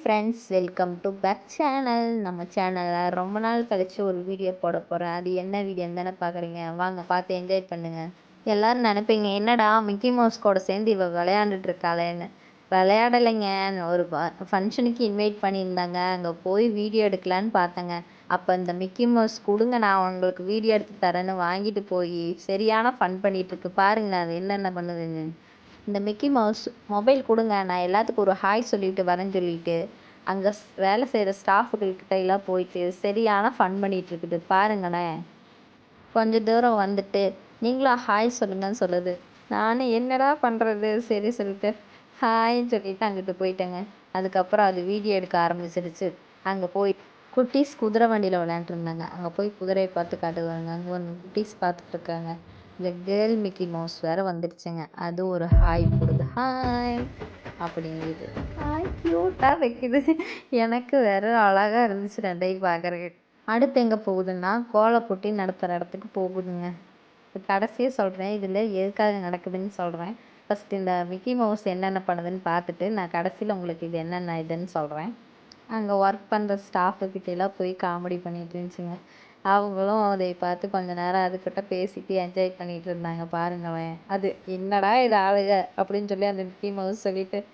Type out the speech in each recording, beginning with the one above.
Friends welcome to back channel நம்ம சேனலில் ரொம்ப நாள் கழித்து ஒரு வீடியோ போட போகிறேன் அது என்ன வீடியோன்னு தானே பார்க்குறீங்க வாங்க பார்த்து என்ஜாய் பண்ணுங்கள் எல்லோரும் நினைப்பீங்க என்னடா மிக்கி மவுஸ் கூட சேர்ந்து இவள் விளையாண்டுட்டு இருக்காளேன்னு. விளையாடலைங்க. ஒரு ஃபங்க்ஷனுக்கு இன்வைட் பண்ணியிருந்தாங்க. அங்கே போய் வீடியோ எடுக்கலான்னு பார்த்தேங்க. அப்போ இந்த மிக்கி மவுஸ் கொடுங்க நான் உங்களுக்கு வீடியோ எடுத்து தரேன்னு வாங்கிட்டு போய் சரியான ஃபன் பண்ணிகிட்ருக்கு பாருங்களேன் அது என்னென்ன பண்ணுதுன்னு. இந்த மிக்கி மவுஸ் மொபைல் கொடுங்க. நான் எல்லாத்துக்கும் ஒரு ஹாய் சொல்லிட்டு வரேன்னு சொல்லிட்டு அங்கே வேலை செய்கிற ஸ்டாஃபுகள்கிட்ட எல்லாம் போயிட்டு சரியான ஃபன் பண்ணிகிட்டு இருக்குது. பாருங்களேன். கொஞ்சம் தூரம் வந்துட்டு நீங்களும் ஹாய் சொல்லுங்கன்னு சொல்லுது. நானும் என்னடா பண்ணுறது சரி சொல்லிட்டு ஹாய்ன்னு சொல்லிட்டு அங்கிட்டு போயிட்டேங்க. அதுக்கப்புறம் அது வீடியோ எடுக்க ஆரம்பிச்சிருச்சு. அங்கே போய் குட்டீஸ் குதிரை வண்டியில் விளையாண்டுருந்தாங்க அங்கே போய் குதிரையை பார்த்து காட்டுவாங்க. அங்கே வந்து குட்டீஸ் பார்த்துட்ருக்காங்க இந்த கேர்ள் மிக்கி மவுஸ் வேறு வந்துடுச்சுங்க. அது ஒரு ஹாய் போடுது. ஹாய் அப்படிங்குது. ஹாய் க்யூட்டாக வைக்குது எனக்கு வேறு அழகாக இருந்துச்சு ரெண்டையும் பார்க்குறதுக்கு அடுத்து எங்கே போகுதுன்னா கோலப்பொட்டி நடத்துகிற இடத்துக்கு போகுதுங்க. கடைசியாக சொல்கிறேன் இதில் எதுக்காக நடக்குதுன்னு சொல்கிறேன் ஃபஸ்ட்டு இந்த மிக்கி மவுஸ் என்னென்ன பண்ணுதுன்னு பார்த்துட்டு நான் கடைசியில் உங்களுக்கு இது என்னென்ன இதுன்னு சொல்கிறேன் அங்கே ஒர்க் பண்ணுற ஸ்டாஃபுக்கிட்டலாம் போய் காமெடி பண்ணிட்டு இருந்துச்சுங்க. அவங்களும் அதை பார்த்து கொஞ்ச நேரம் அதுக்கிட்ட பேசிட்டு என்ஜாய் பண்ணிட்டு இருந்தாங்க. பாருங்களேன். அது என்னடா இது ஆளுக? அப்படின்னு சொல்லி அந்த மிக்கி மவுஸ் சொல்லிட்டு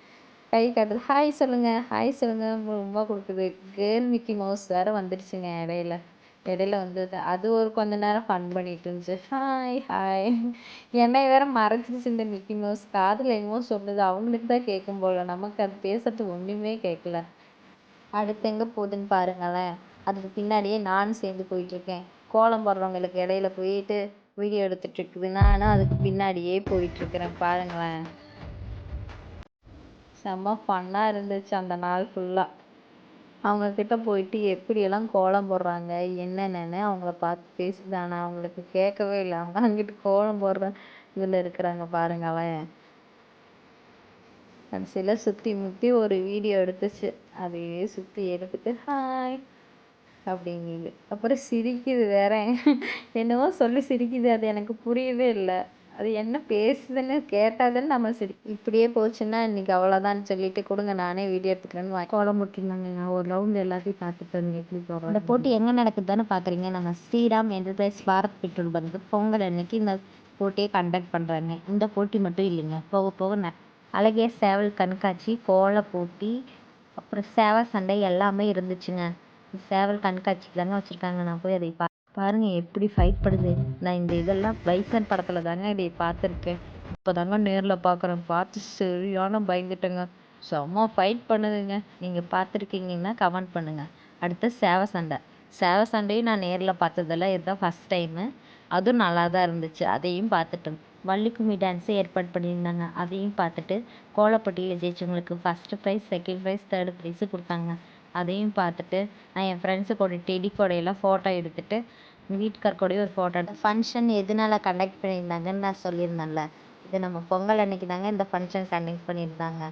கை காட்டுது. ஹாய் சொல்லுங்க. ஹாய் சொல்லுங்க. ரொம்ப கொடுக்குது. கேர்ள் மிக்கி மவுஸ் வேற வந்துடுச்சுங்க இடையில. இடையில வந்தது. அது ஒரு கொஞ்ச நேரம் ஃபன் பண்ணிட்டு இருந்துச்சு. ஹாய் ஹாய் என்னை வேற மறைச்சிருச்சு இந்த மிக்கி மவுஸ் காதில் என்னமோ சொல்லுது. அவங்களுக்கு தான் கேட்கும் போல. நமக்கு அது பேசுறது ஒன்றுமே கேட்கல. அடுத்து எங்கே போகுதுன்னு பாருங்களேன். அதுக்கு பின்னாடியே நானும் சேர்ந்து போயிட்டுருக்கேன். கோலம் போடுறவங்களுக்கு இடையில போயிட்டு வீடியோ எடுத்துகிட்ருக்குது நானும் அதுக்கு பின்னாடியே போயிட்டுருக்குறேன். பாருங்களேன். செம்ம ஃபன்னாக இருந்துச்சு அந்த நாள் ஃபுல்லாக அவங்கக்கிட்ட போயிட்டு எப்படியெல்லாம் கோலம் போடுறாங்க என்னென்னு அவங்கள பார்த்து பேசுது. ஆனால் அவங்களுக்கு கேட்கவே இல்லை. அவங்க அங்கிட்டு கோலம் போடுற இதில் இருக்கிறாங்க பாருங்களேன். கடைசியில் சுற்றி முற்றி ஒரு வீடியோ எடுத்துச்சு. அதையே சுற்றி எடுத்துட்டு ஹாய் அப்படிங்குது. அப்புறம் சிரிக்குது வேற. என்னவோ சொல்லி சிரிக்குது. அது எனக்கு புரியவே இல்லை. அது என்ன பேசுதுன்னு கேட்டால் தானே நம்ம சரி இப்படியே போச்சுன்னா இன்னைக்கு அவ்வளோதான்னு சொல்லிட்டு கொடுங்க. நானே வீடியோ எடுத்துக்கிறேன்னு கோலம் முட்டிருந்தாங்க ஒரு ரவுண்ட் எல்லாத்தையும் பார்த்துட்டு வந்து எப்படி போகிறோம் இந்த போட்டி எங்கே நடக்குதுன்னு பார்க்குறீங்க நம்ம Sriram enterprise Bharat petrol bunk. Pongal அன்னைக்கு இந்த போட்டியை கண்டக்ட் பண்ணுறாங்க இந்த போட்டி மட்டும் இல்லைங்க. போக போக அழகிய சேவல் கண்காட்சி கோல போட்டி அப்புறம் சேவை சண்டை எல்லாமே இருந்துச்சுங்க. சேவல் கண்காட்சிக்கு தாங்க வச்சுருக்காங்க. நான் போய் அதை பா பாருங்கள் எப்படி ஃபைட் பண்ணுது நான் இந்த இதெல்லாம் பைசன் படத்தில் தாங்க இதை பார்த்துருக்கேன். இப்போ தாங்க நேரில் பார்க்குறேன் பார்த்து சரியான பயந்துட்டேங்க. செம்ம ஃபைட் பண்ணுதுங்க. நீங்கள் பார்த்துருக்கீங்கன்னா கமெண்ட் பண்ணுங்கள் அடுத்து சேவை சண்டை. சேவை சண்டையும் நான் நேரில் பார்த்ததில்ல இதுதான் ஃபஸ்ட் டைமு அதுவும் நல்லா தான் இருந்துச்சு. அதையும் பார்த்துட்டேன் வள்ளிக்கும்மி டான்ஸு ஏற்பாடு பண்ணியிருந்தாங்க. அதையும் பார்த்துட்டு கோலப்பட்டியில் ஜெயிச்சவங்களுக்கு first prize second prize third prize கொடுத்தாங்க. அதையும் பார்த்துட்டு நான் என் ஃப்ரெண்ட்ஸு கூட டெடி கூடையெல்லாம் ஃபோட்டோ எடுத்துகிட்டு வீட்டுக்கார் கூடயும் ஒரு ஃபோட்டோ எடுத்தேன் ஃபங்க்ஷன் எதனால கண்டக்ட் பண்ணியிருந்தாங்கன்னு நான் சொல்லியிருந்தேன்ல. இது நம்ம பொங்கல் அன்னைக்கு தாங்க இந்த ஃபங்க்ஷன் கண்டக்ட் பண்ணியிருந்தாங்க.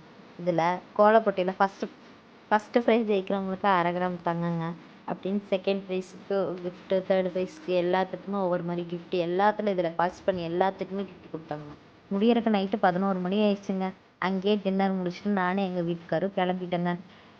இதில் கோலப்பொட்டியில் ஃபஸ்ட்டு ஃபஸ்ட்டு ப்ரைஸ் ஜெயிக்கிறவங்களுக்கு அரை கிராம் தங்கங்க. அப்படின்னு செகண்ட் ப்ரைஸுக்கு கிஃப்ட்டு தேர்டு ப்ரைஸ்க்கு எல்லாத்துக்குமே ஒவ்வொரு மாதிரி கிஃப்ட் எல்லாத்துலையும் இதில் பாஸ் பண்ணி எல்லாத்துக்குமே கிஃப்ட் கொடுத்தாங்க. முடியறக்கு நைட்டு பதினோரு மணி ஆயிடுச்சுங்க. அங்கேயே டின்னர் முடிச்சுட்டு நானும் எங்கள் வீட்டுக்காரும் கிளம்பிட்டேங்க.